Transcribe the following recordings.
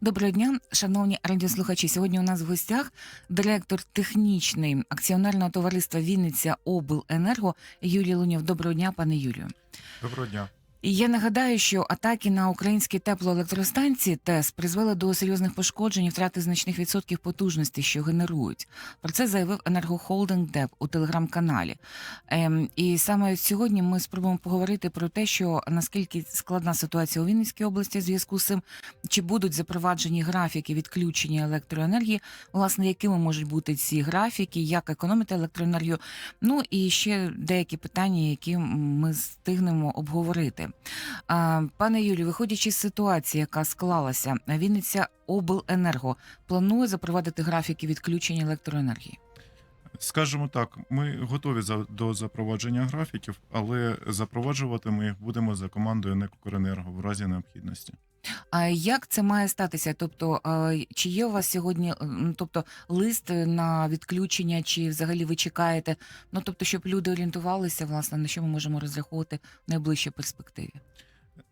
Доброго дня, шановні радіослухачі. Сьогодні у нас в гостях директор технічний акціонерного товариства Вінниця Обленерго Юрій Лунєв. Доброго дня, пане Юрію. Доброго дня. Я нагадаю, що атаки на українські теплоелектростанції ТЕС призвели до серйозних пошкоджень і втрати значних відсотків потужності, що генерують. Про це заявив енергохолдинг ДЕП у телеграм-каналі. Ем, і саме сьогодні ми спробуємо поговорити про те, що наскільки складна ситуація у Вінницькій області в зв'язку з цим, чи будуть запроваджені графіки відключення електроенергії, власне, якими можуть бути ці графіки, як економити електроенергію. Ну і ще деякі питання, які ми встигнемо обговорити. Пане Юлі, виходячи з ситуації, яка склалася, Вінниця Обленерго планує запровадити графіки відключення електроенергії. Скажімо так, ми готові за, до запровадження графіків, але запроваджувати ми їх будемо за командою НЕК «Укренерго» в разі необхідності. А як це має статися? Тобто, чи є у вас сьогодні тобто, лист на відключення, чи взагалі ви чекаєте? Ну тобто, щоб люди орієнтувалися, власне, на що ми можемо розраховувати в найближчій перспективі?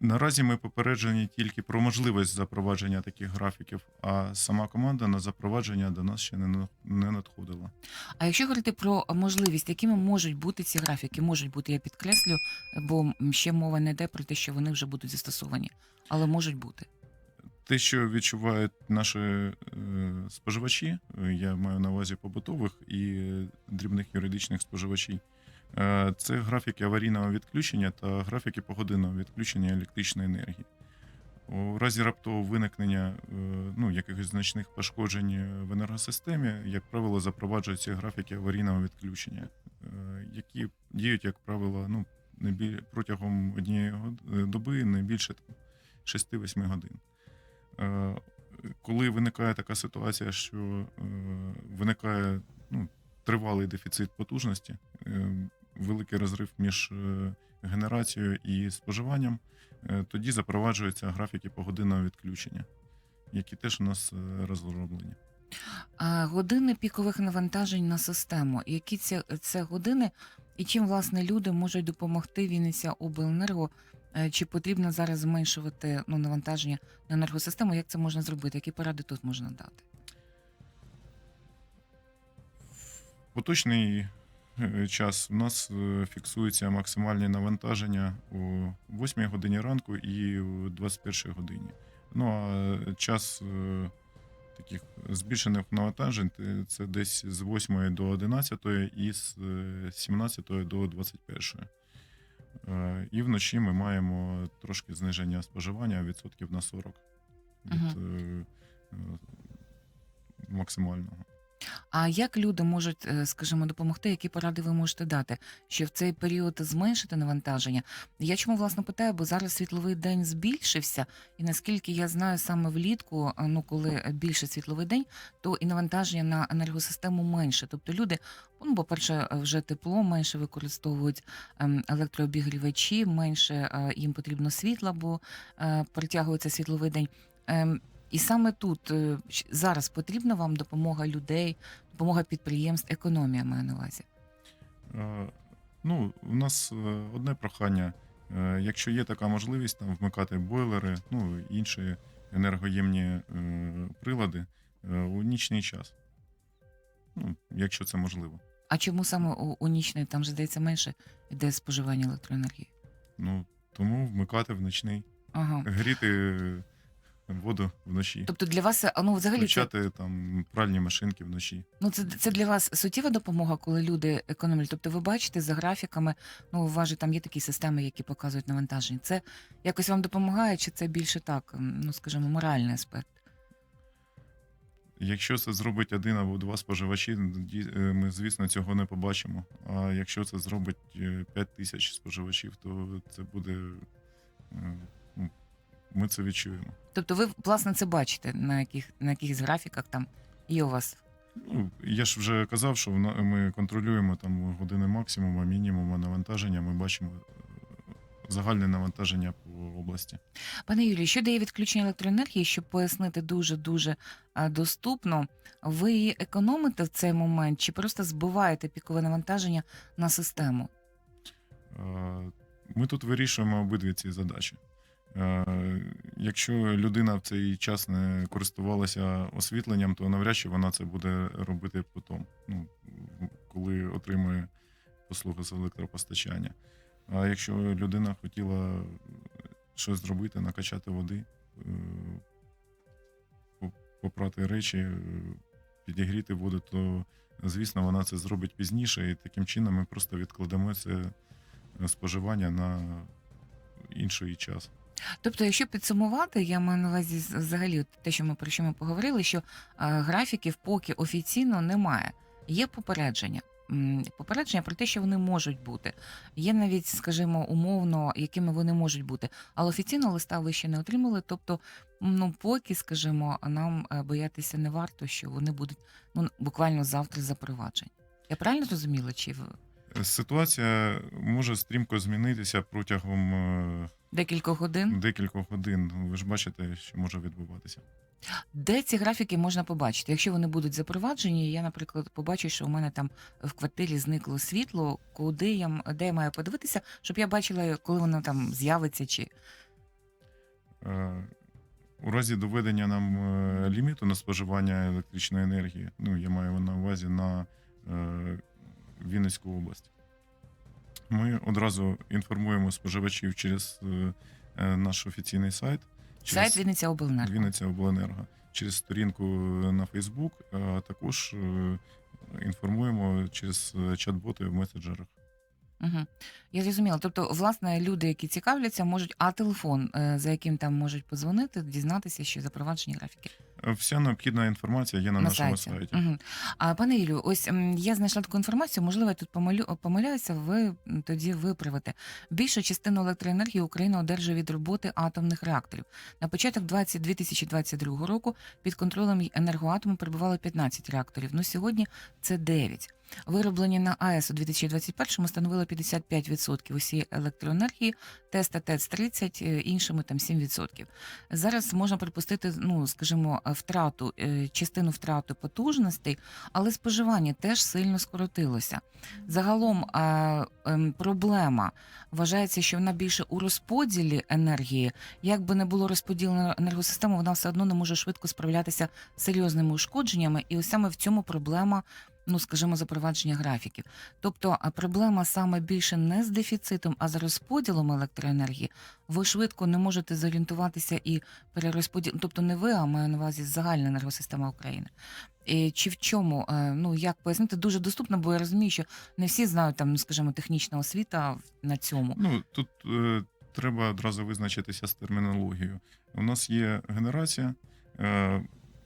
Наразі ми попереджені тільки про можливість запровадження таких графіків, а сама команда на запровадження до нас ще не, не надходила. А якщо говорити про можливість, якими можуть бути ці графіки, можуть бути, я підкреслю, бо ще мова не йде про те, що вони вже будуть застосовані, але можуть бути. Те, що відчувають наші е, споживачі, е, я маю на увазі побутових і дрібних юридичних споживачів, це графіки аварійного відключення та графіки погодинного відключення електричної енергії. У разі раптового виникнення е, ну, якихось значних пошкоджень в енергосистемі, як правило, запроваджуються графіки аварійного відключення, е, які діють, як правило, ну, не біль... протягом однієї е, доби не більше там, 6-8 годин. Е, Коли виникає така ситуація, що е, виникає ну, тривалий дефіцит потужності, е, великий розрив між е, генерацією і споживанням, е, тоді запроваджуються графіки погодинного відключення, які теж у нас е, розроблені. Години пікових навантажень на систему. Які це, це години, і чим власне люди можуть допомогти Вінниця Обленерго? Чи потрібно зараз зменшувати ну, навантаження на енергосистему? Як це можна зробити? Які поради тут можна дати? Поточний час у нас е, фіксується максимальні навантаження о 8 годині ранку і о 21 годині. Ну а е, час е, таких збільшених навантажень це десь з 8 до 11 і з е, 17 до 21. Е, І вночі ми маємо трошки зниження споживання відсотків на 40 від е, е, максимального. А як люди можуть, е, скажімо, допомогти? Які поради ви можете дати? Що в цей період зменшити навантаження? Я чому власне питаю, бо зараз світловий день збільшився, і наскільки я знаю, саме влітку, ну коли більше світловий день, то і навантаження на енергосистему менше. Тобто люди, ну, по-перше, вже тепло менше використовують ем, електрообігрівачі, менше е, їм потрібно світла, бо е, притягується світловий день. І саме тут е, зараз потрібна вам допомога людей, допомога підприємств, економія маю на увазі. Е, Ну, у нас е, одне прохання. Якщо є така можливість там вмикати бойлери, ну інші енергоємні прилади у нічний час. Ну, якщо це можливо. А чому саме у, у нічний там же здається менше йде споживання електроенергії? Ну, тому вмикати в нічний, Ага. гріти воду вночі, Тобто для вас, а, ну взагалі це, там пральні машинки вночі. ну це, це для вас суттєва допомога, коли люди економлять. Тобто ви бачите за графіками, ну у вас же там є такі системи, які показують навантаження. Це якось вам допомагає, чи це більше так, ну скажімо, моральний аспект? Якщо це зробить один або два споживачі, е, ми, звісно, цього не побачимо. А якщо це зробить 5 тисяч споживачів, то це буде. Ми це відчуємо. Тобто ви власне це бачите на яких на якихось графіках там є у вас Ну, я ж вже казав, що вона- ми контролюємо там години максимуму, мінімуму навантаження. Ми бачимо е, загальне навантаження по області. Пане Юрію, що дає відключення електроенергії, щоб пояснити дуже дуже доступно, ви її економите в цей момент чи просто збиваєте пікове навантаження на систему? Е, Ми тут вирішуємо обидві ці задачі. Е, Якщо людина в цей час не користувалася освітленням, то навряд чи вона це буде робити потім, ну, коли отримує послуги з електропостачання. А якщо людина хотіла щось зробити, накачати води, е, попрати речі, е, підігріти воду, то звісно вона це зробить пізніше, і таким чином ми просто відкладемо це споживання на інший час. Тобто, якщо підсумувати, я маю на увазі взагалі от те, що ми про що ми поговорили, що е, графіків поки офіційно немає. Є попередження. Попередження про те, що вони можуть бути. Є навіть, скажімо, умовно, якими вони можуть бути. Але офіційно листа ви ще не отримали. Тобто, ну поки, скажімо, нам е, боятися не варто, що вони будуть ну буквально завтра запроваджені. Я правильно зрозуміла? Чи в Ситуація може стрімко змінитися протягом е, декількох годин? декількох годин. Ви ж бачите, що може відбуватися. Де ці графіки можна побачити? Якщо вони будуть запроваджені, я, наприклад, побачу, що у мене там в квартирі зникло світло, куди я м- де я маю подивитися, щоб я бачила, коли воно там з'явиться, чи Е, У разі доведення нам е, ліміту на споживання електричної енергії, ну я маю на увазі на е, Вінницьку область. Ми одразу інформуємо споживачів через е, е, наш офіційний сайт. сайт Вінниця Обленерго. Вінниця Обленерго через сторінку на Фейсбук, а також е, інформуємо через чат-боти в меседжерах. Угу. Я зрозуміла. Тобто, власне, люди, які цікавляться, можуть, а телефон, за яким там можуть позвонити, дізнатися, що запроваджені графіки. Вся необхідна інформація є на, нашому сайті. Угу. А пане Ілю, ось я знайшла таку інформацію. Можливо, я тут помилю, помиляюся. Ви тоді виправите. Більшу частину електроенергії Україна одержує від роботи атомних реакторів. На початок 20, 2022 року під контролем енергоатому перебувало 15 реакторів. Ну сьогодні це 9. Вироблені на АЕС у 2021-му становило 55% усієї електроенергії, теста ТЕЦ 30, е, іншими там 7%. Зараз можна припустити, ну скажімо, втрату е, частину втрати потужностей, але споживання теж сильно скоротилося. Загалом ем, проблема вважається, що вона більше у розподілі енергії. Як би не було розподілено енергосистему, вона все одно не може швидко справлятися з серйозними ушкодженнями, і ось саме в цьому проблема. Ну, скажімо, запровадження графіків. Тобто проблема саме більше не з дефіцитом, а з розподілом електроенергії. Ви швидко не можете зорієнтуватися і перерозподіл. Тобто не ви, а маю на увазі загальна енергосистема України. Чи в чому, е, ну як пояснити, дуже доступно, бо я розумію, що не всі знають там, ну, скажімо, технічна освіта на цьому. Ну тут е, треба одразу визначитися з термінологією. У нас є генерація, е,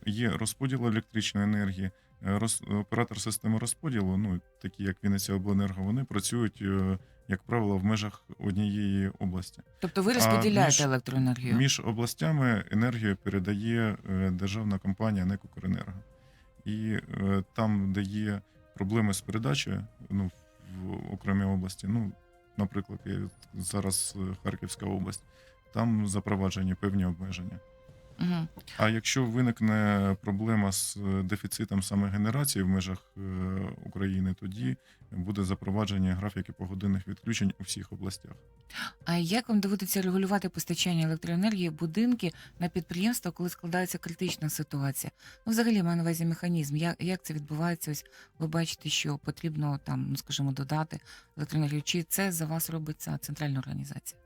є розподіл електричної енергії. Е, Роз, оператор системи розподілу, ну такі як Вінниця Обленерго, вони працюють, е, як правило, в межах однієї області. Тобто ви розподіляєте між- електроенергію. Між областями енергію передає е, державна компанія НЕК «Укренерго». І там, де є проблеми з передачею, ну, в окремій області, ну, наприклад, є зараз Харківська область, там запроваджені певні обмеження. Угу. А якщо виникне проблема з е, дефіцитом саме генерації в межах е, України, тоді буде запровадження графіки погодинних відключень у всіх областях. А як вам доводиться регулювати постачання електроенергії в будинки на підприємства, коли складається критична ситуація? Ну, взагалі маю на увазі механізм. Як, як це відбувається? Ось ви бачите, що потрібно там, ну скажімо, додати електроенергію. Чи це за вас робиться центральна організація?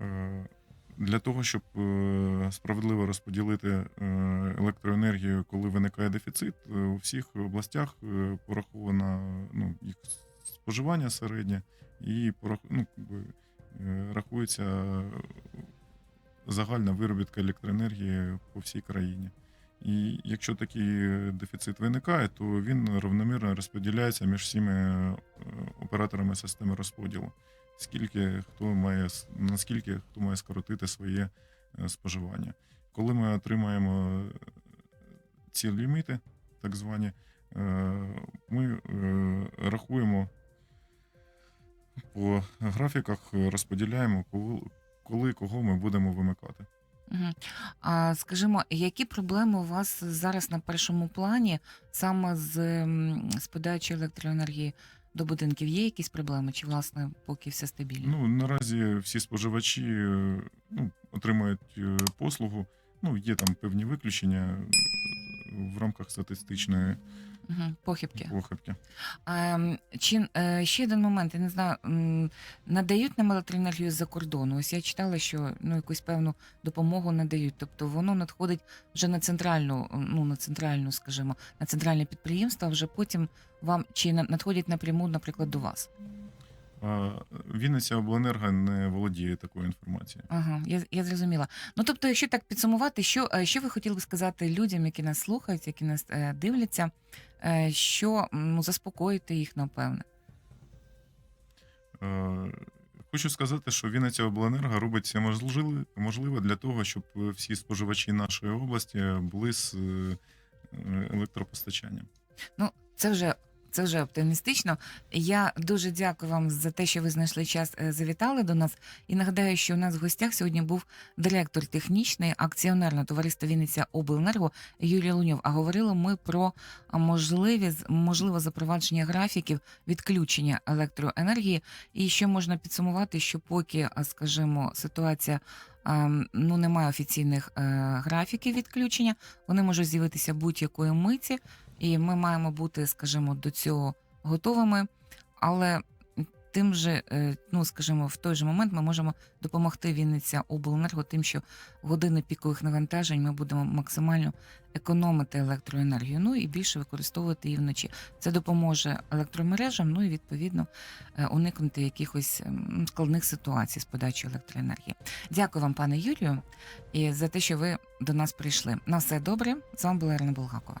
Е, Для того, щоб е, справедливо розподілити е, електроенергію, коли виникає дефіцит, е, у всіх областях пораховано ну, їх споживання середнє і ну, рахується загальна виробітка електроенергії по всій країні. І якщо такий дефіцит виникає, то він равномірно розподіляється між всіми операторами системи розподілу скільки хто має наскільки хто має скоротити своє е, споживання. Коли ми отримаємо е, ці ліміти, так звані, е, ми рахуємо по графіках, розподіляємо, коли, кого ми будемо вимикати. А скажімо, які проблеми у вас зараз на першому плані саме з, з подачею електроенергії до будинків є якісь проблеми, чи власне поки все стабільно? Ну, наразі всі споживачі е, ну, отримають е, послугу. Ну, є там певні виключення е, в рамках статистичної Угу, похибки. похибки. Ем, Чи е, ще один момент, я не знаю, м, надають нам електроенергію з-за кордону. Ось я читала, що ну якусь певну допомогу надають. Тобто воно надходить вже на центральну, ну на центральну, скажімо, на центральне підприємство. а Вже потім вам чи на- надходять напряму, наприклад, до вас. Вінниця обленерго не володіє такою інформацією. Ага, я, я зрозуміла. Ну тобто, якщо так підсумувати, що, е, що ви хотіли б сказати людям, які нас слухають, які нас е, дивляться, е, що ну, заспокоїти їх, напевне. Е, Хочу сказати, що Вінниця обленерго робить все можливе, для того, щоб всі споживачі нашої області були з електропостачанням. Ну, це вже. Це вже оптимістично. Я дуже дякую вам за те, що ви знайшли час, е, завітали до нас. І нагадаю, що у нас в гостях сьогодні був директор технічної акціонерного товариства Вінниця Обленерго Юрій Луньов. А говорили ми про а, можливі можливе запровадження графіків відключення електроенергії. І що можна підсумувати, що поки, скажімо, ситуація. а, Ну, немає офіційних е, графіків відключення. Вони можуть з'явитися будь-якої миті, і ми маємо бути, скажімо, до цього готовими. Але тим же, е, ну скажімо, в той же момент ми можемо допомогти Вінниця обленерго тим, що години пікових навантажень ми будемо максимально економити електроенергію, ну і більше використовувати її вночі. Це допоможе електромережам, ну і відповідно е, уникнути якихось ем, складних ситуацій з подачою електроенергії. Дякую вам, пане Юрію, і за те, що ви до нас прийшли. На все добре. З вами була Ірина Булгакова.